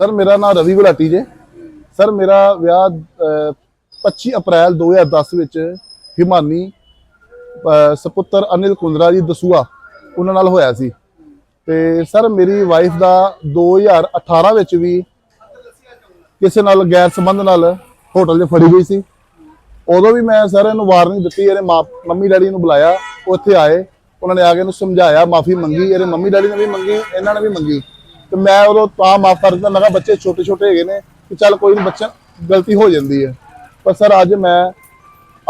Sir ਮੇਰਾ ਨਾਮ ਰਵੀ ਗੁਲਾਟੀ ਜੇ। ਸਰ ਮੇਰਾ ਵਿਆਹ ਅਹ, 25 ਅਪ੍ਰੈਲ 2010 ਵਿੱਚ ਹਿਮਾਨੀ ਅਹ, ਸਪੁੱਤਰ ਅਨਿਲ ਕੁੰਦਰਾ ਜੀ ਦਸੂਆ ਉਹਨਾਂ ਨਾਲ ਹੋਇਆ ਸੀ। ਤੇ ਸਰ ਮੇਰੀ ਵਾਈਫ ਦਾ 2018 ਵਿੱਚ ਵੀ ਕਿਸੇ ਨਾਲ ਗੈਰ ਸੰਬੰਧ ਨਾਲ ਹੋਟਲ 'ਚ ਫੜੀ ਗਈ ਸੀ। ਉਦੋਂ ਵੀ ਮੈਂ ਸਰ ਇਹਨੂੰ ਵਾਰਨਿੰਗ ਦਿੱਤੀ ਇਹਨੇ ਮਾਂ ਮੰਮੀ ਡੈਡੀ ਨੂੰ ਬੁਲਾਇਆ ਉਹ ਇੱਥੇ ਆਏ। ਉਹਨਾਂ ਨੇ ਆ ਕੇ ਇਹਨੂੰ ਸਮਝਾਇਆ ਮਾਫੀ ਮੰਗੀ ਇਹਦੇ ਮੰਮੀ ਡੈਡੀ ਨੇ ਵੀ ਮੰਗੀ ਇਹਨਾਂ ਨੇ ਵੀ ਮੰਗੀ। ਤੇ ਮੈਂ ਉਦੋਂ ਤਾਂ ਮਾਫ ਕਰ ਦਿੱਤਾ ਮੈਂ ਕਿਹਾ ਬੱਚੇ ਛੋਟੇ ਛੋਟੇ ਹੈਗੇ ਨੇ ਕਿ ਚੱਲ ਕੋਈ ਨਹੀਂ ਬੱਚਾ ਗਲਤੀ ਹੋ ਜਾਂਦੀ ਹੈ। ਪਰ ਸਰ ਅੱਜ ਮੈਂ,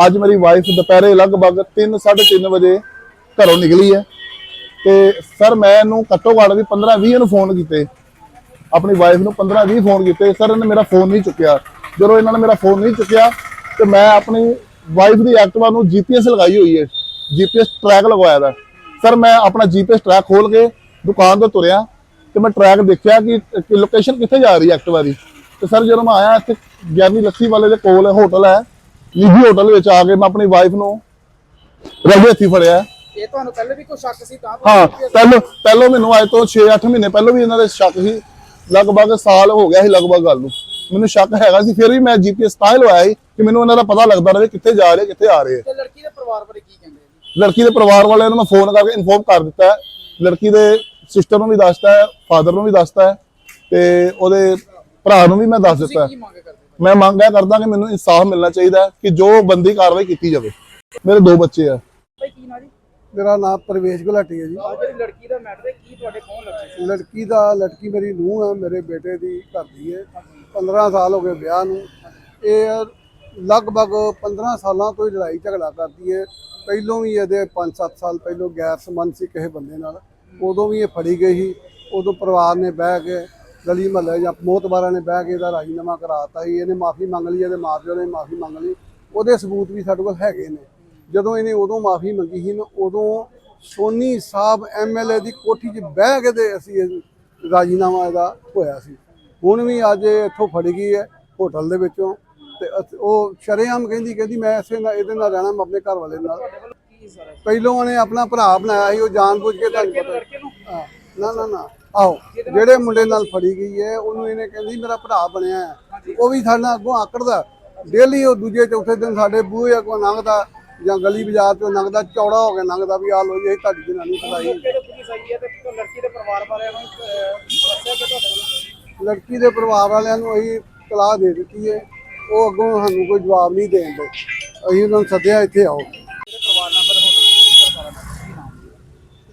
ਅੱਜ ਮੇਰੀ ਵਾਈਫ ਦੁਪਹਿਰੇ ਲਗਭਗ 3 3:30 ਵਜੇ ਘਰੋਂ ਨਿਕਲੀ ਹੈ। ਤੇ ਸਰ ਮੈਂ ਇਹਨੂੰ ਘੱਟੋ ਘੱਟ ਵੀ 15 20 ਨੂੰ ਫੋਨ ਕੀਤੇ। ਆਪਣੀ ਵਾਈਫ ਨੂੰ 15 20 ਫੋਨ ਕੀਤੇ। ਸਰ ਇਹਨੇ ਮੇਰਾ ਫੋਨ ਨਹੀਂ ਚੁੱਕਿਆ। ਜਦੋਂ ਇਹਨਾਂ ਨੇ ਮੇਰਾ ਫੋਨ ਨਹੀਂ ਚੁੱਕਿਆ, ਤੇ ਮੈਂ ਆਪਣੀ ਵਾਈਫ ਦੀ ਐਕਟਿਵਾ ਨੂੰ ਜੀਪੀਐਸ ਲਗਾਈ ਹੋਈ ਹੈ। ਜੀਪੀਐਸ ਟਰੈਕ ਲਗਵਾਇਆ ਦਾ। ਸਰ ਮੈਂ ਆਪਣਾ ਜੀਪੀਐਸ ਟਰੈਕ ਖੋਲ ਕੇ ਦੁਕਾਨ ਤੋਂ ਤੁਰਿਆ। ਤੇ ਮੈਂ ਟਰੈਕ ਦੇਖਿਆ ਕਿ ਲੋਕੇਸ਼ਨ ਕਿੱਥੇ ਜਾ ਰਹੀ ਹੈ ਐਕਟਿਵਾ ਦੀ। ਤੇ ਸਰ ਜਦੋਂ ਮੈਂ ਆਇਆ ਇੱਥੇ ਗਿਆਨੀ ਲੱਸੀ ਵਾਲੇ ਦੇ ਕੋਲ ਹੋਟਲ ਹੈ। ਨਿੱਜੀ ਹੋਟਲ ਵਿੱਚ ਆ ਕੇ ਮੈਂ ਆਪਣੀ ਵਾਈਫ ਨੂੰ ਰਗੇ ਹੱਥੀ ਫੜਿਆ। ਇਹ ਤੁਹਾਨੂੰ ਪਹਿਲੇ ਵੀ ਕੋਈ ਸ਼ੱਕ ਸੀ ਤਾਂ ਹਾਂ ਪਹਿਲੋਂ ਪਹਿਲੋਂ ਮੈਨੂੰ ਅੱਜ ਤੋਂ 6-8 ਮਹੀਨੇ ਪਹਿਲਾਂ ਵੀ ਇਹਨਾਂ ਦੇ ਸ਼ੱਕ ਸੀ। ਲਗਭਗ ਸਾਲ ਹੋ ਗਿਆ ਸੀ ਲਗਭਗ ਗੱਲ ਨੂੰ। ਮੈਨੂੰ ਸ਼ੱਕ ਹੈਗਾ ਸੀ ਫਿਰ ਵੀ ਮੈਂ ਜੀਪੀਐਸ ਤਾਂ ਲਵਾਇਆ ਸੀ ਕਿ ਮੈਨੂੰ ਇਹਨਾਂ ਦਾ ਪਤਾ ਲੱਗਦਾ ਰਹੇ ਕਿੱਥੇ ਜਾ ਰਹੇ ਕਿੱਥੇ ਆ ਰਹੇ। ਤੇ ਲੜਕੀ ਦੇ ਪਰਿਵਾਰ ਬਾਰੇ ਕੀ ਕਹਿੰਦੇ ਲੜਕੀ ਦੇ ਪਰਿਵਾਰ ਵਾਲਿਆਂ ਨੂੰ ਮੈਂ ਫੋਨ ਕਰਕੇ ਇਨਫੋਰਮ ਕਰ ਦਿੱਤਾ। ਲੜਕੀ ਦੇ ਸਿਸਟਰ ਨੂੰ ਵੀ ਦੱਸਤਾ ਹੈ ਫਾਦਰ ਨੂੰ ਵੀ ਦੱਸਤਾ ਹੈ ਤੇ ਉਹਦੇ ਭਰਾ ਨੂੰ ਵੀ ਮੈਂ ਦੱਸ ਦਿੱਤਾ ਹੈ। ਮੈਂ ਮੰਗ ਇਹ ਕਰਦਾ ਕਿ ਮੈਨੂੰ ਇਨਸਾਫ ਮਿਲਣਾ ਚਾਹੀਦਾ ਹੈ ਕਿ ਜੋ ਬੰਦੀ ਕਾਰਵਾਈ ਕੀਤੀ ਜਾਵੇ। ਮੇਰੇ ਦੋ ਬੱਚੇ ਆ। ਭਾਈ ਕੀ ਨਾ ਜੀ? ਮੇਰਾ ਨਾਮ ਪ੍ਰਵੇਸ਼ ਗੁਲਾਟੀ ਹੈ ਜੀ। ਆਹ ਜਿਹੜੀ ਲੜਕੀ ਦਾ ਮੈਟਰ ਹੈ ਕੀ ਤੁਹਾਡੇ ਕੌਣ ਲੱਗੇ ਸੀ? ਲੜਕੀ ਦਾ ਲੜਕੀ ਮੇਰੀ ਨੂੰਹ ਹੈ ਮੇਰੇ ਬੇਟੇ ਦੀ ਘਰ ਦੀ ਹੈ। 15 ਸਾਲ ਹੋ ਗਏ ਵਿਆਹ ਨੂੰ। ਇਹ ਲਗਭਗ 15 ਸਾਲਾਂ ਤੋਂ ਹੀ ਲੜਾਈ ਝਗੜਾ ਕਰਦੀ ਹੈ। ਪਹਿਲੋਂ ਵੀ ਇਹਦੇ 5-7 ਸਾਲ ਪਹਿਲੋਂ ਗੈਰ ਸੰਬੰਧ ਸੀ ਕਿਸੇ ਬੰਦੇ ਨਾਲ। ਉਦੋਂ ਵੀ ਇਹ ਫੜੀ ਗਈ ਸੀ। ਉਦੋਂ ਪਰਿਵਾਰ ਨੇ ਬਹਿ ਕੇ ਗਲੀ ਮਹੱਲੇ ਜਾਂ ਮੋਤਬਾਰਾਂ ਨੇ ਬਹਿ ਕੇ ਇਹਦਾ ਰਾਜੀਨਾਮਾ ਕਰਾਤਾ ਸੀ। ਇਹਨੇ ਮਾਫੀ ਮੰਗ ਲਈ, ਇਹਦੇ ਮਾਪਿਓ ਨੇ ਮਾਫੀ ਮੰਗ ਲਈ। ਉਹਦੇ ਸਬੂਤ ਵੀ ਸਾਡੇ ਕੋਲ ਹੈਗੇ ਨੇ। ਜਦੋਂ ਇਹਨੇ ਉਦੋਂ ਮਾਫੀ ਮੰਗੀ ਸੀ ਨਾ, ਉਦੋਂ ਸੋਨੀ ਸਾਹਿਬ ਐਮਐਲਏ ਦੀ ਕੋਠੀ 'ਚ ਬਹਿ ਕੇ ਤੇ ਅਸੀਂ ਇਹ ਰਾਜੀਨਾਮਾ ਇਹਦਾ ਹੋਇਆ ਸੀ। ਹੁਣ ਵੀ ਅੱਜ ਇਹ ਇੱਥੋਂ ਫੜ ਗਈ ਹੈ ਹੋਟਲ ਦੇ ਵਿੱਚੋਂ ਤੇ ਅਸ- ਉਹ ਸ਼ਰੇਆਮ ਕਹਿੰਦੀ ਕਹਿੰਦੀ ਮੈਂ ਇਸੇ ਨਾਲ, ਇਹਦੇ ਨਾਲ ਰਹਿਣਾ, ਮੈਂ ਆਪਣੇ ਘਰ ਵਾਲੇ ਨਾਲ। ਕੀ ਸਾਰਾ ਪਹਿਲੋਂ ਉਹਨੇ ਆਪਣਾ ਭਰਾ ਬਣਾਇਆ ਸੀ ਉਹ ਜਾਣਬੁੱਝ ਕੇ ਤੁਹਾਨੂੰ ਪਤਾ ਲੜਕੇ ਨੂੰ? ਹਾਂ, ਨਾ ਨਾ ਨਾ। ਆਓ ਜਿਹੜੇ ਮੁੰਡੇ ਨਾਲ ਫੜੀ ਗਈ ਹੈ ਉਹਨੂੰ ਇਹਨੇ ਕਹਿੰਦੀ ਮੇਰਾ ਭਰਾ ਬਣਿਆ ਹੈ। ਉਹ ਵੀ ਸਾਡੇ ਨਾਲ ਅੱਗੋਂ ਆਕੜਦਾ ਡੇਲੀ ਉਹ ਦੂਜੇ ਚੌਥੇ ਦਿਨ ਸਾਡੇ ਬੂਹੇ ਅੱਗੋਂ ਲੰਘਦਾ ਜਾਂ ਗਲੀ ਬਾਜ਼ਾਰ ਚੋਂ ਲੰਘਦਾ ਚੌੜਾ ਹੋ ਕੇ ਲੰਘਦਾ ਵੀ ਆ ਲੋ ਜੀ ਤੁਹਾਡੀ ਜਨਾਨੀ ਫੜਾਈ ਜਦੋਂ ਪੁਲਿਸ ਆਈ ਹੈ ਤੇ ਲੜਕੀ ਦੇ ਪਰਿਵਾਰ ਵਾਲਿਆਂ ਨੂੰ ਅਹ, ਦੱਸਿਆ ਕਿ ਤੁਹਾਡੇ ਵੱਲੋਂ? ਲੜਕੀ ਦੇ ਪਰਿਵਾਰ ਵਾਲਿਆਂ ਨੂੰ ਅਸੀਂ ਤਲਾਹ ਦੇ ਦਿੱਤੀ ਹੈ। ਉਹ ਅੱਗੋਂ ਸਾਨੂੰ ਕੋਈ ਜਵਾਬ ਨਹੀਂ ਦੇਣ ਦੇ। ਅਸੀਂ ਉਹਨਾਂ ਨੂੰ ਸੱਦਿਆ ਇੱਥੇ ਆਓ ਜਿਹੜੇ ਪਰਿਵਾਰ ਮੈਂਬਰ ਹੋਟਲ ਸਾਰਾ ਕੀ ਨਾਮ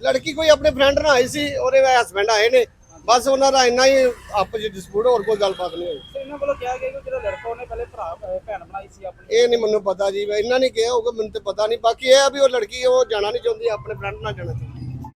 ਲੜਕੀ ਕੋਈ ਆਪਣੇ ਫਰੈਂਡ ਨਾਲ ਆਈ ਸੀ ਉਹਦੇ ਹਸਬੰਡ ਆਏ ਨੇ ਬਸ ਉਹਨਾਂ ਦਾ ਇੰਨਾ ਹੀ ਆਪਸ ਵਿੱਚ ਡਿਸਪਿਊਟ ਹੋਰ ਕੋਈ ਗੱਲਬਾਤ ਨਹੀਂ ਹੋਈ। ਇਹਨਾਂ ਵੱਲੋਂ ਕਿਹਾ ਗਿਆ ਕਿ ਜਿਹੜਾ ਲੜਕਾ ਉਹਨੇ ਪਹਿਲੇ ਭਰਾ ਭੈਣ ਬਣਾਈ ਸੀ ਆਪਣੀ। ਇਹ ਨਹੀਂ ਮੈਨੂੰ ਪਤਾ ਜੀ ਇਹਨਾਂ ਨੇ ਕਿਹਾ ਹੋਊਗਾ ਮੈਨੂੰ ਤੇ ਪਤਾ ਨਹੀਂ ਬਾਕੀ ਇਹ ਆ ਵੀ ਉਹ ਲੜਕੀ ਉਹ ਜਾਣਾ ਨਹੀਂ ਚਾਹੁੰਦੀ ਆਪਣੇ ਫਰੈਂਡ ਨਾਲ ਜਾਣਾ ਚਾਹੁੰਦੀ।